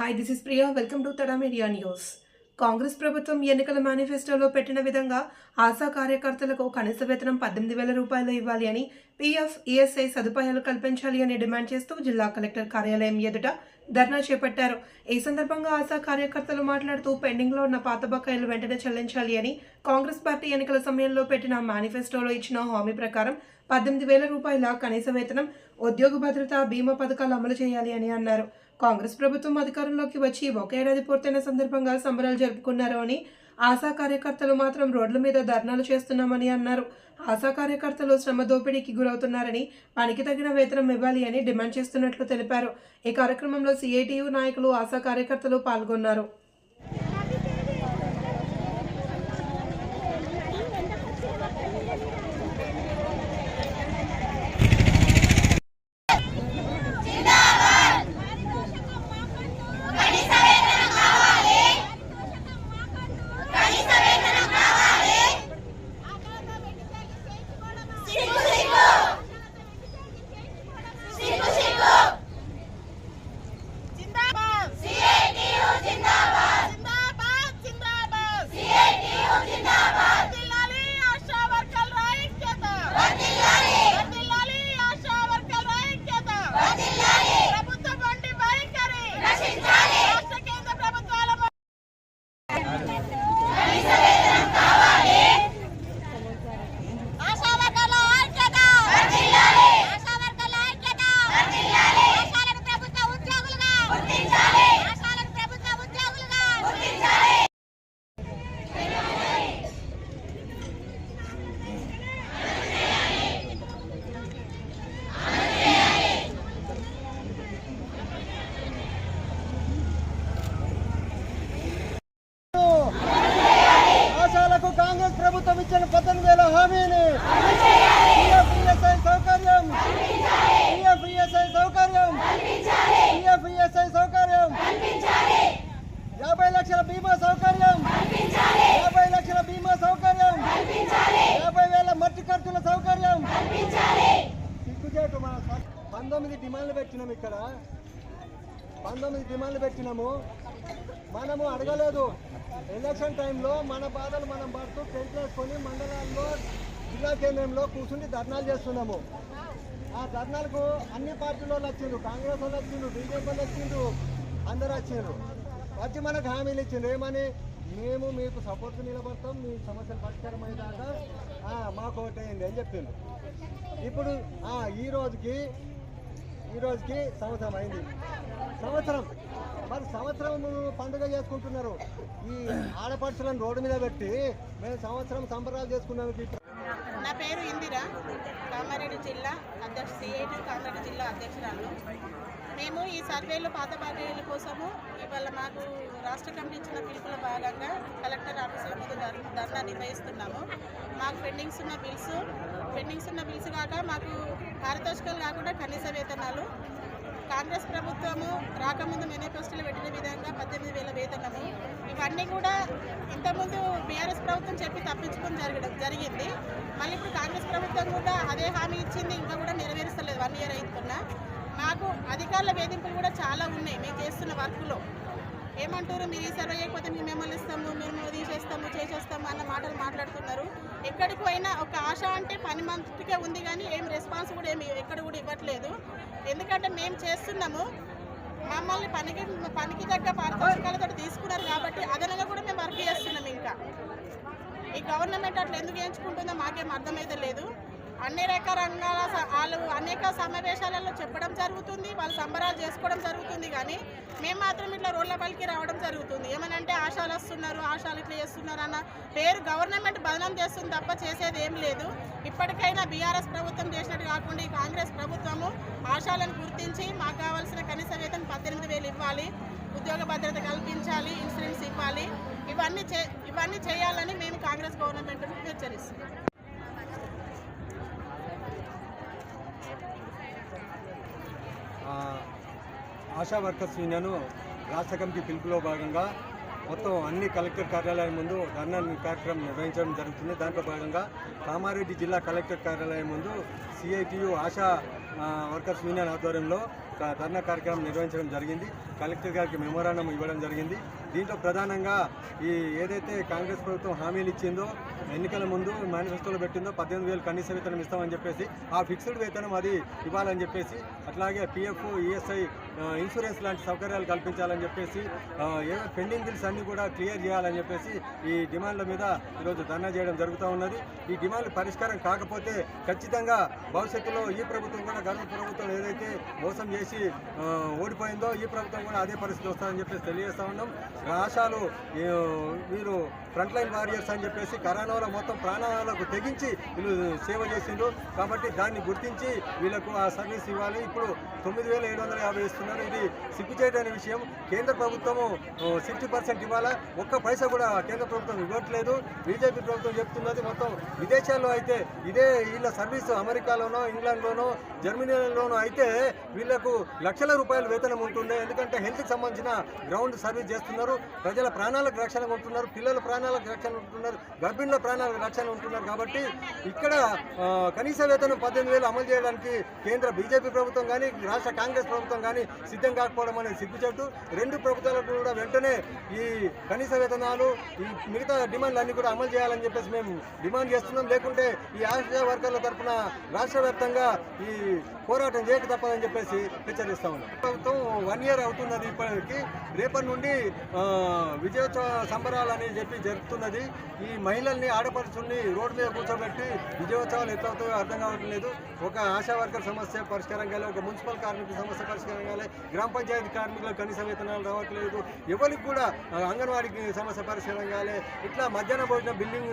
Hi this is Priya welcome to Tada media news Congress ప్రభుత్వం ఎన్నికల మేనిఫెస్టోలో పెట్టిన విధంగా ఆశా కార్యకర్తలకు కనీస వేతనం పద్దెనిమిది వేల రూపాయలు ఇవ్వాలి అని పీఎఫ్ ఈఎస్ఐ సదుపాయాలు కల్పించాలి అని డిమాండ్ చేస్తూ జిల్లా కలెక్టర్ కార్యాలయం ఎదుట ధర్నా చేపట్టారు. ఈ సందర్భంగా ఆశా కార్యకర్తలు మాట్లాడుతూ పెండింగ్లో ఉన్న పాత బకాయిలు వెంటనే చెల్లించాలి అని కాంగ్రెస్ పార్టీ ఎన్నికల సమయంలో పెట్టిన మేనిఫెస్టోలో ఇచ్చిన హామీ ప్రకారం పద్దెనిమిది వేల రూపాయల కనీస వేతనం ఉద్యోగ భద్రత బీమా పథకాలు అమలు చేయాలి అని అన్నారు. కాంగ్రెస్ ప్రభుత్వం అధికారంలోకి వచ్చి ఒక ఏడాది పూర్తయిన సందర్భంగా సంబరాలు జరుపుకున్నారు అని ఆశా కార్యకర్తలు మాత్రం రోడ్ల మీద ధర్నాలు చేస్తున్నామని అన్నారు. ఆశా కార్యకర్తలు శ్రమ దోపిడీకి గురవుతున్నారని పనికి తగిన వేతనం ఇవ్వాలి అని డిమాండ్ చేస్తున్నట్లు తెలిపారు. ఈ కార్యక్రమంలో సిఐటియు నాయకులు ఆశా కార్యకర్తలు పాల్గొన్నారు. కాంగ్రెస్ ప్రభుత్వం ఇచ్చిన పద్దెనిమిది వేల హామీని పిఎఫ్ఈఎస్ఐ సౌకర్యం. పిఎఫ్ఈఎస్ఐ సౌకర్యం. పిఎఫ్ఈఎస్ఐ సౌకర్యం. యాభై లక్షల బీమా సౌకర్యం. యాభై లక్షల బీమా సౌకర్యం. యాభై వేల మట్టి ఖర్చుల సౌకర్యం. సిగ్గుచేటు మన పంతొమ్మిది డిమాండ్లు పెట్టినాం ఇక్కడ. పంతొమ్మిది డిమాండ్లు పెట్టినాము. మనము అడగలేదు. ఎలక్షన్ టైంలో మన బాధలు మనం పడుతూ టెంట్ వేసుకొని మండలాల్లో జిల్లా కేంద్రంలో కూర్చుని ధర్నాలు చేస్తున్నాము. ఆ ధర్నాలకు అన్ని పార్టీల వాళ్ళు వచ్చిండ్రు. కాంగ్రెస్ వాళ్ళు వచ్చిండ్రు బీజేపీ వాళ్ళు వచ్చిండ్రు. అందరు వచ్చిండ్రు. వచ్చి మనకు హామీలు ఇచ్చిండ్రు. ఏమని? మేము మీకు సపోర్ట్ నిలబడతాం. మీ సమస్యలు పరిష్కారం అయ్యేదాకా మాకు ఒకటైంది అని చెప్పిండ్రు. ఇప్పుడు ఈ రోజుకి ఈ రోజుకి సంవత్సరం అయింది. సంవత్సరం. మరి సంవత్సరం పండుగ చేసుకుంటున్నారు. ఈ ఆడపడుచులను రోడ్డు మీద పెట్టి మేము సంవత్సరం సంబరాలు చేసుకున్నాము నా పేరు ఇందిరా. కామారెడ్డి జిల్లా అధ్యక్ష సిఐటి కామారెడ్డి జిల్లా అధ్యక్షురాలు. మేము ఈ సర్వేలో పాత బాధ్యతల కోసము ఇవాళ మాకు రాష్ట్ర కమిటీ ఇచ్చిన పిలుపుల భాగంగా కలెక్టర్ ఆఫీసుల ముందు ధర్నా నిర్వహిస్తున్నాము. మాకు పెండింగ్స్ ఉన్న బిల్స్ పెండింగ్స్ ఉన్న బిల్స్ కాక మాకు పారితోషికాలు కాకుండా కనీస వేతనాలు కాంగ్రెస్ ప్రభుత్వము రాకముందు మేనిఫెస్టోలో పెట్టిన విధంగా పద్దెనిమిది వేల వేతనము. ఇవన్నీ కూడా ఇంతకుముందు బీఆర్ఎస్ ప్రభుత్వం చెప్పి తప్పించుకొని జరగడం జరిగింది. మళ్ళీ ఇప్పుడు కాంగ్రెస్ ప్రభుత్వం కూడా అదే హామీ ఇచ్చింది ఇంకా కూడా నెరవేరుస్తలేదు వన్ ఇయర్ అవుతున్నా మాకు అధికారుల వేధింపులు కూడా చాలా ఉన్నాయి మేము చేస్తున్న వర్క్లో. ఏమంటారు? మీరు ఈ సర్వే చేయకపోతే మేము మిమ్మల్ని ఇస్తాము మేము తీసేస్తాము చేసేస్తాము అన్న మాటలు మాట్లాడుతున్నారు. ఎక్కడికి పోయినా ఒక ఆశ అంటే పని మంత్కే ఉంది కానీ ఏం రెస్పాన్స్ కూడా ఏమి ఎక్కడ కూడా ఇవ్వట్లేదు. ఎందుకంటే మేము చేస్తున్నాము. మమ్మల్ని పనికి పనికి తగ్గ పారితోషికాలతో తీసుకున్నారు కాబట్టి అదనంగా కూడా మేము వర్క్ చేస్తున్నాం ఇంకా. ఈ గవర్నమెంట్ అట్లా ఎందుకు ఎంచుకుంటుందో మాకేం అర్థమైతే లేదు. అన్ని రకాల రంగాల వాళ్ళు అనేక సమావేశాలలో చెప్పడం జరుగుతుంది వాళ్ళు సంబరాలు చేసుకోవడం జరుగుతుంది కానీ మేము మాత్రం ఇట్లా రోడ్ల పలికి రావడం జరుగుతుంది. ఏమనంటే ఆశాలు వస్తున్నారు ఆశాలు ఇట్లా చేస్తున్నారు అన్న పేరు గవర్నమెంట్ బదనం చేస్తుంది తప్ప చేసేది ఏం లేదు. ఇప్పటికైనా బీఆర్ఎస్ ప్రభుత్వం చేసినట్టు కాకుండా ఈ కాంగ్రెస్ ప్రభుత్వం ఆశాలను గుర్తించి మాకు కావాల్సిన కనీస వేతనం పద్దెనిమిది వేలు ఇవ్వాలి. ఉద్యోగ భద్రత కల్పించాలి ఇన్సూరెన్స్ ఇవ్వాలి. ఇవన్నీ చే ఇవన్నీ చేయాలని మేము కాంగ్రెస్ గవర్నమెంట్ హెచ్చరిస్తున్నాం. ఆశా వర్కర్స్ యూనియన్ రాష్ట్ర కమిటీ పిలుపులో భాగంగా మొత్తం అన్ని కలెక్టర్ కార్యాలయం ముందు ధర్నా కార్యక్రమం నిర్వహించడం జరుగుతుంది. దాంట్లో భాగంగా కామారెడ్డి జిల్లా కలెక్టర్ కార్యాలయం ముందు సిఐటియు ఆశా వర్కర్స్ యూనియన్ ఆధ్వర్యంలో క- ధర్నా కార్యక్రమం నిర్వహించడం జరిగింది. కలెక్టర్ గారికి మెమోరాండం ఇవ్వడం జరిగింది. దీంట్లో ప్రధానంగా ఈ ఏదైతే కాంగ్రెస్ ప్రభుత్వం హామీలు ఇచ్చిందో ఎన్నికల ముందు మేనిఫెస్టోలో పెట్టిందో పద్దెనిమిది వేలు కనీస వేతనం ఇస్తామని చెప్పేసి ఆ ఫిక్స్డ్ వేతనం అది ఇవ్వాలని చెప్పేసి అట్లాగే పిఎఫ్ ఈఎస్ఐ ఇన్సూరెన్స్ లాంటి సౌకర్యాలు కల్పించాలని చెప్పేసి ఏదో పెండింగ్ బిల్స్ అన్ని కూడా క్లియర్ చేయాలని చెప్పేసి ఈ డిమాండ్ల మీద ఈరోజు ధర్నా చేయడం జరుగుతూ ఉన్నది. ఈ డిమాండ్లు పరిష్కారం కాకపోతే ఖచ్చితంగా భవిష్యత్తులో ఈ ప్రభుత్వం కూడా గర్వ ప్రభుత్వం ఏదైతే మోసం చేసి ఓడిపోయిందో ఈ ప్రభుత్వం కూడా అదే పరిస్థితి వస్తుందని చెప్పేసి తెలియజేస్తా ఉన్నాం. ఆశాలు వీరు ఫ్రంట్ లైన్ వారియర్స్ అని చెప్పేసి కరోనాలో మొత్తం ప్రాణాలకు తెగించి వీళ్ళు సేవ చేసిండ్రు. కాబట్టి దాన్ని గుర్తించి వీళ్ళకు ఆ సర్వీస్ ఇవ్వాలి. ఇప్పుడు తొమ్మిది వేల ఏడు వందల యాభై ఇస్తున్నారు ఇది సిగ్గుచేటైన విషయం. కేంద్ర ప్రభుత్వము సిక్స్టీ పర్సెంట్ ఇవ్వాలా? ఒక్క పైసా కూడా కేంద్ర ప్రభుత్వం ఇవ్వట్లేదు. బీజేపీ ప్రభుత్వం చెప్తున్నది మొత్తం విదేశాల్లో అయితే ఇదే వీళ్ళ సర్వీస్ అమెరికాలోనో ఇంగ్లాండ్లోనో జర్మనీలోనో అయితే వీళ్ళకు లక్షల రూపాయల వేతనం ఉంటుండే ఎందుకంటే హెల్త్కి సంబంధించిన గ్రౌండ్ సర్వీస్ చేస్తున్నారు. ప్రజల ప్రాణాలకు రక్షణ ఉంటున్నారు. పిల్లల ప్రాణాలకు రక్షణ ఉంటున్నారు. గర్భిణుల ప్రాణాలకు రక్షణ ఉంటున్నారు కాబట్టి ఇక్కడ కనీస వేతనం పద్దెనిమిది వేలు అమలు చేయడానికి కేంద్ర బీజేపీ ప్రభుత్వం కానీ రాష్ట్ర కాంగ్రెస్ ప్రభుత్వం కానీ సిద్ధం కాకపోవడం అనేది సిగ్గుచేటు. రెండు ప్రభుత్వాలకు కూడా వెంటనే ఈ కనీస వేతనాలు ఈ మిగతా డిమాండ్లు అన్ని కూడా అమలు చేయాలని చెప్పేసి మేము డిమాండ్ చేస్తున్నాం. లేకుంటే ఈ ఆశా వర్గాల తరఫున రాష్ట్ర వ్యాప్తంగా ఈ పోరాటం చేయక తప్పదని చెప్పేసి హెచ్చరిస్తా ఉన్నాం. ప్రభుత్వం వన్ ఇయర్ అవుతున్నది ఇప్పటికి. రేపటి నుండి విజయోత్సవ సంబరాలు అని చెప్పి జరుగుతున్నది ఈ మహిళల్ని ఆడపడుచుల్ని రోడ్డు మీద కూర్చోబెట్టి విజయోత్సవాలు ఎట్లవుతాయో అర్థం కావట్లేదు. ఒక ఆశా వర్కర్ సమస్య పరిష్కారం కాలే ఒక మున్సిపల్ కార్మికుల సమస్య పరిష్కారం కాలే గ్రామ పంచాయతీ కార్మికులకు కనీస వేతనాలు రావట్లేదు. ఎవరికి కూడా ఆ, అంగన్వాడీకి సమస్య పరిశీలన కావాలి ఇట్లా మధ్యాహ్న భోజన బిల్డింగ్